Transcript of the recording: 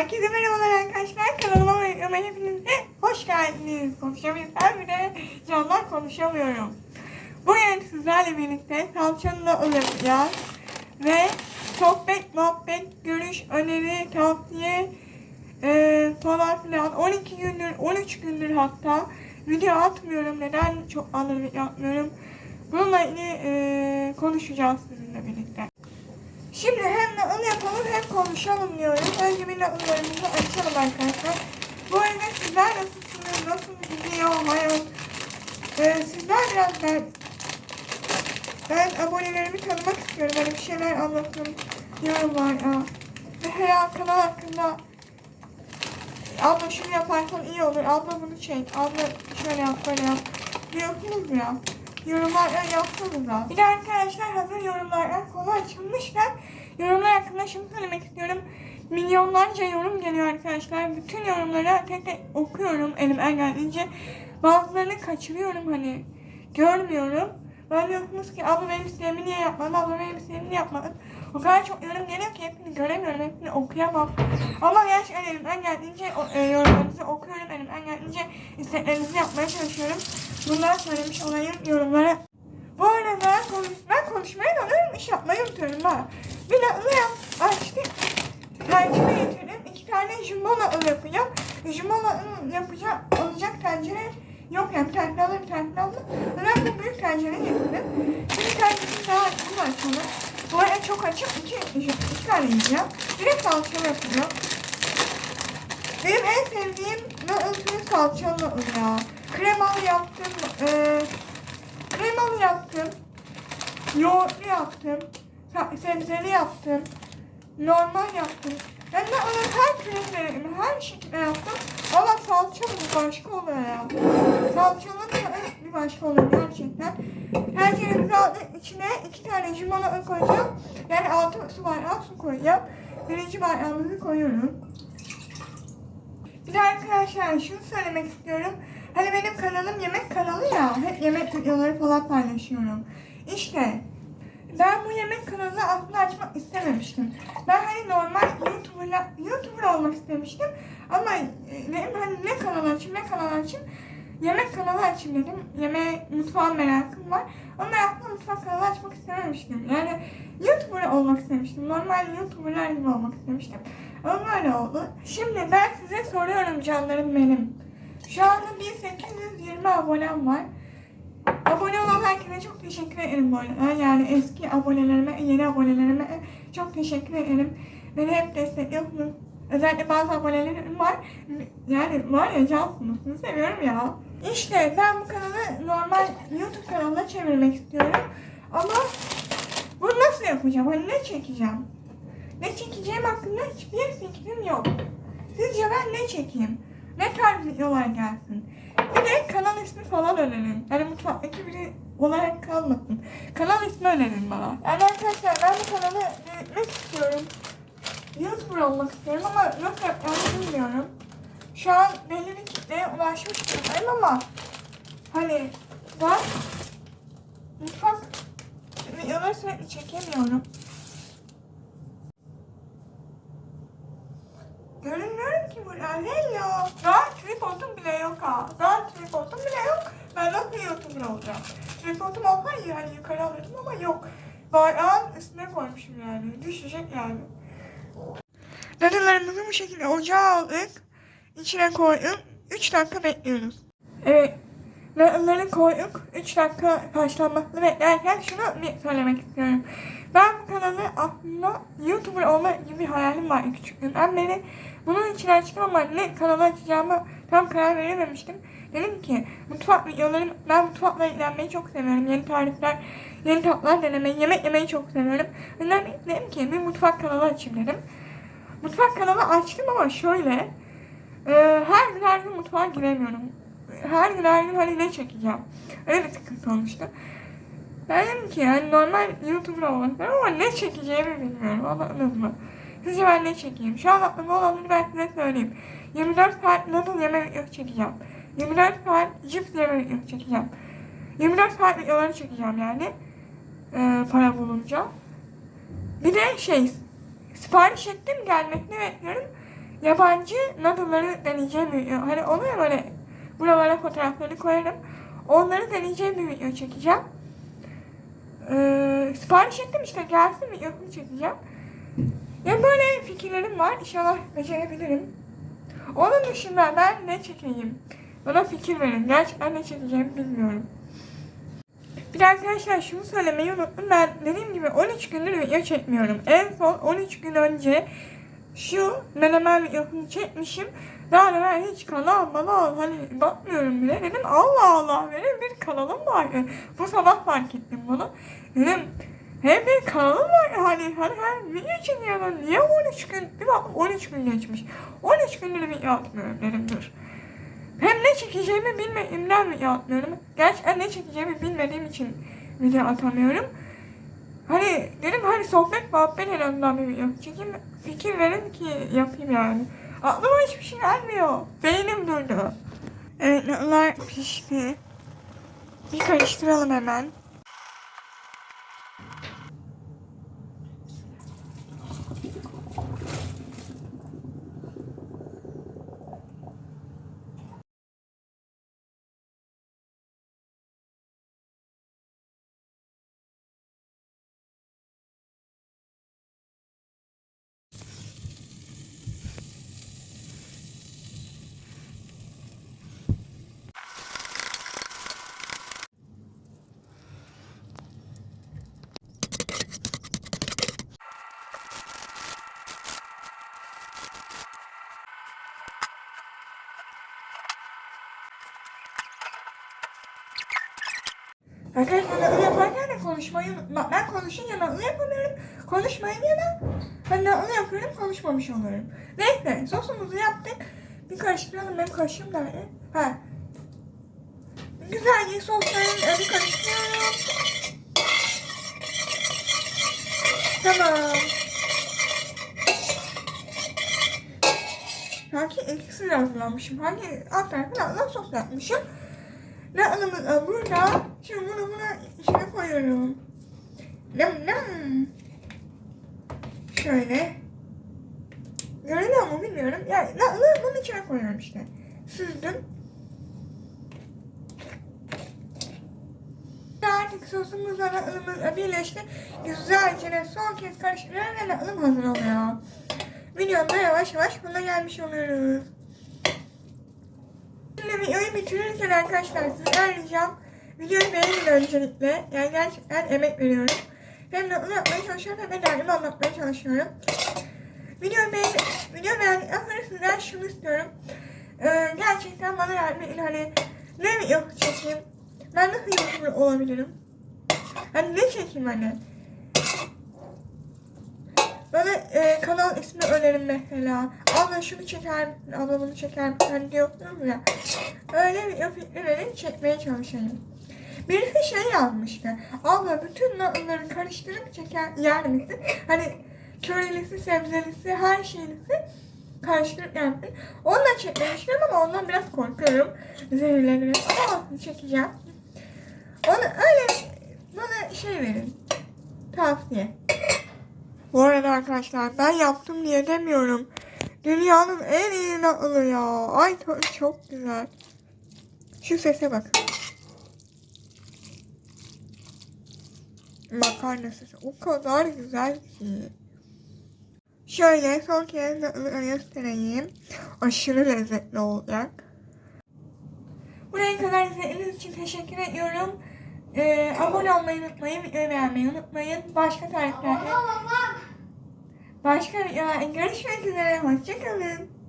Herkese merhabalar arkadaşlar. Kanalıma videoma hepiniz hoş geldiniz. Konuşabilsem bile canlar konuşamıyorum. Bugün sizlerle birlikte salçanla un yapacağız. Ve sohbet, muhabbet, görüş, öneri, tavsiye eee falan filan 12 gündür, 13 gündür hatta video atmıyorum. Neden çok video atmıyorum? Bununla ilgili eee, konuşacağız sizinle birlikte. Şimdi hem onu yapalım hem konuşalım diyorum. Önce bir notlarımızı açalım arkadaşlar. Bu arada sizler nasılsınız? Nasıl gidiyor hayat? Ee, sizler biraz ben ben abonelerimi tanımak istiyorum. Böyle bir şeyler anlatın yorumlarda. Ve her kanal hakkında abla şunu yaparsan iyi olur. Abla bunu çek. Abla şöyle yap böyle yap. Diyorsunuz ya. Yorumlar yapsanız da. Bir de arkadaşlar hazır yorumlardan konu açılmışken yorumlar hakkında şunu söylemek istiyorum. Milyonlarca yorum geliyor arkadaşlar. Bütün yorumları tek tek okuyorum elimden geldiğince. Bazılarını kaçırıyorum hani. Görmüyorum. Böyle diyorsunuz ki abla benim isteğimi niye yapmadın, abla benim niye yapmadın. O kadar çok yorum geliyor ki hepsini göremiyorum, hepsini okuyamam. Ama gerçekten elimden geldiğince e, yorumlarınızı okuyorum, elimden geldiğince isteklerinizi yapmaya çalışıyorum. Bunları söylemiş olayım yorumlara. Bu arada ben konuşmaya dalıyorum, iş yapmayı unutuyorum ha. Bir de ılı yap, açtık. Tencere getirdim, iki tane jumbola ılı yapacağım. Jumbola ılı yapacağım, olacak tencere yok yani daha bir tane daha. Ben bu büyük tencere getirdim. Şimdi tencereyi daha açımı açalım. Bu arada çok açık, iki, iki tane yiyeceğim. Direkt salçalı yapacağım. Benim en sevdiğim noodle salçalı noodle ya. Kremalı yaptım, eee kremalı yaptım, yoğurtlu yaptım, sebzeli yaptım, normal yaptım. Ben de onun her denedim, her şekilde yaptım. Ama salçalı bir başka oluyor ya. Salçalı bir başka oluyor gerçekten. Tenceremizi aldık, içine iki tane jimona un koyacağım. Yani altı su bardağı su koyacağım. Birinci bardağımızı koyuyorum. Bir de arkadaşlar şunu söylemek istiyorum. Kanalım yemek kanalı ya. Hep yemek videoları falan paylaşıyorum. İşte ben bu yemek kanalını aslında açmak istememiştim. Ben hani normal YouTuber, YouTuber olmak istemiştim. Ama e, benim hani ne kanal açayım ne kanal açayım. Yemek kanalı açayım dedim. Yemeğe mutfağa merakım var. Ama aslında mutfak kanalı açmak istememiştim. Yani YouTuber olmak istemiştim. Normal YouTuber'lar gibi olmak istemiştim. Ama böyle oldu. Şimdi ben size soruyorum canlarım benim. Şu anda 1820 abonem var. Abone olan herkese çok teşekkür ederim bu arada. Yani eski abonelerime, yeni abonelerime çok teşekkür ederim. Beni hep destekliyorsunuz. Özellikle bazı abonelerim var. Yani var ya cansınız. Sizi seviyorum ya. İşte ben bu kanalı normal YouTube kanalına çevirmek istiyorum. Ama bunu nasıl yapacağım? Hani ne çekeceğim? Ne çekeceğim hakkında hiçbir fikrim yok. Sizce ben ne çekeyim? Ne tarz videolar gelsin? Bir de kanal ismi falan önerin. Yani mutfaktaki biri olarak kalmasın. Kanal ismi önerin bana. Yani arkadaşlar ben bu kanalı büyütmek istiyorum. YouTuber olmak istiyorum ama nasıl yapacağımı bilmiyorum. Şu an belli bir kitleye ulaşmış durumdayım ama hani ben mutfak videoları sürekli çekemiyorum. Görünmüyorum ki burada. Hello. Daha tripodum ha. Daha tripodum bile yok. Ben nasıl YouTuber olacağım? Tripodum olsaydı yani yukarı alırdım ama yok. Bayrağın üstüne koymuşum yani. Düşecek yani. Dadalarımızı bu şekilde ocağa aldık. İçine koyduk. 3 dakika bekliyoruz. Evet. Dadaları koyduk. 3 dakika haşlanmasını beklerken şunu bir söylemek istiyorum. Ben bu kanalı aslında YouTuber olma gibi bir hayalim var küçüklüğümden beri. Bunun için açtım ama ne kanalı açacağımı tam karar verememiştim. Dedim ki mutfak videolarım, ben mutfakla ilgilenmeyi çok seviyorum. Yeni tarifler, yeni tatlar denemeyi, yemek yemeyi çok seviyorum. O yüzden dedim ki bir mutfak kanalı açayım dedim. Mutfak kanalı açtım ama şöyle. e, her gün her gün mutfağa giremiyorum. Her gün her gün hani ne çekeceğim. Öyle bir sıkıntı olmuştu. Ben dedim ki yani normal YouTuber olmak ama ne çekeceğimi bilmiyorum. Anladınız mı? Sizce ben ne çekeyim? Şu an aklımda olanları ben size söyleyeyim. 24 saat noodle yeme videosu çekeceğim. 24 saat cips yeme videosu çekeceğim. 24 saat videoları çekeceğim yani. Ee, para bulunca. Bir de şey, sipariş ettim gelmesini bekliyorum. yabancı noodle'ları deneyeceğim video. Hani oluyor böyle buralara fotoğraflarını koyarım. Onları deneyeceğim bir video çekeceğim. Ee, sipariş ettim işte gelsin videosunu çekeceğim. Ya böyle fikirlerim var. İnşallah becerebilirim. Onun dışında ben ne çekeyim? Bana fikir verin. Gerçekten ne çekeceğimi bilmiyorum. Bir arkadaşlar şunu söylemeyi unuttum. Ben dediğim gibi 13 gündür video çekmiyorum. En son 13 gün önce şu menemen videosunu çekmişim. Daha da ben hiç kanal bana hani bakmıyorum bile. Dedim Allah Allah benim bir kanalım var. Bu sabah fark ettim bunu. Dedim hem bir kanalım var hani hani her video çekiyorum. Niye 13 gün? Bir bak 13 gün geçmiş. 13 gündür video atmıyorum dedim dur. Hem ne çekeceğimi bilmediğimden video atmıyorum. Gerçekten ne çekeceğimi bilmediğim için video atamıyorum. Hani dedim hani sohbet muhabbet en azından bir video çekeyim. Fikir verin ki yapayım yani. Aklıma hiçbir şey gelmiyor. Beynim durdu. Evet pişti. Bir karıştıralım hemen. Arkadaşlar nakıl yaparken de konuşmayı ben konuşunca nakıl yapamıyorum. Konuşmayınca da ben nakıl yapıyorum konuşmamış oluyorum. Neyse sosumuzu yaptık. Bir karıştıralım benim kaşığım nerede? Ha. Güzelce sosların bir karıştırıyorum. Tamam. Sanki ikisi hazırlamışım. Hangi alt tarafına sos yapmışım. Ne da burada. Şimdi bunu buna içine koyuyorum. Nam nam. Şöyle. Görünüyor mu bilmiyorum. Yani ne, bunun içine koyuyorum işte. Süzdüm. Artık sosumuzla naklımız birleşti. Güzelce de son kez karıştırıyorum ve naklım hazır oluyor. Videomda yavaş yavaş buna gelmiş oluyoruz. Videoyu bitirirken arkadaşlar sizden ricam videoyu beğenin öncelikle. Yani gerçekten emek veriyorum. Hem de onu yapmaya çalışıyorum hem de derdimi anlatmaya çalışıyorum. Videoyu beğen video beğendikten sonra sizden şunu istiyorum. Ee, gerçekten bana yardım edin hani ne video çekeyim? Ben nasıl YouTuber olabilirim? Hani ne çekeyim hani? Bana e, kanal ismi önerin mesela. Abla şunu çeker misin? Abla bunu çeker misin? Diyorum ya. Öyle video fikirleri çekmeye çalışayım. Birisi şey yazmıştı. Abla bütün notları karıştırıp çeker yer misin? Hani körelisi, sebzelisi, her şeylisi karıştırıp misin? Onu da çekmemiştim ama ondan biraz korkuyorum. Zehirlenirim. Ama çekeceğim. Onu öyle bana şey verin. Tavsiye. Bu arada arkadaşlar ben yaptım diye demiyorum. Dünyanın en iyi naklı ya. Ay çok güzel. Şu sese bakın. Makarna sesi o kadar güzel ki. Şöyle son kez naklı göstereyim. Aşırı lezzetli olacak. Buraya kadar izlediğiniz için teşekkür ediyorum. Ee, abone olmayı unutmayın, videoyu beğenmeyi unutmayın. Başka tariflerde, başka videolarda görüşmek üzere. Hoşçakalın.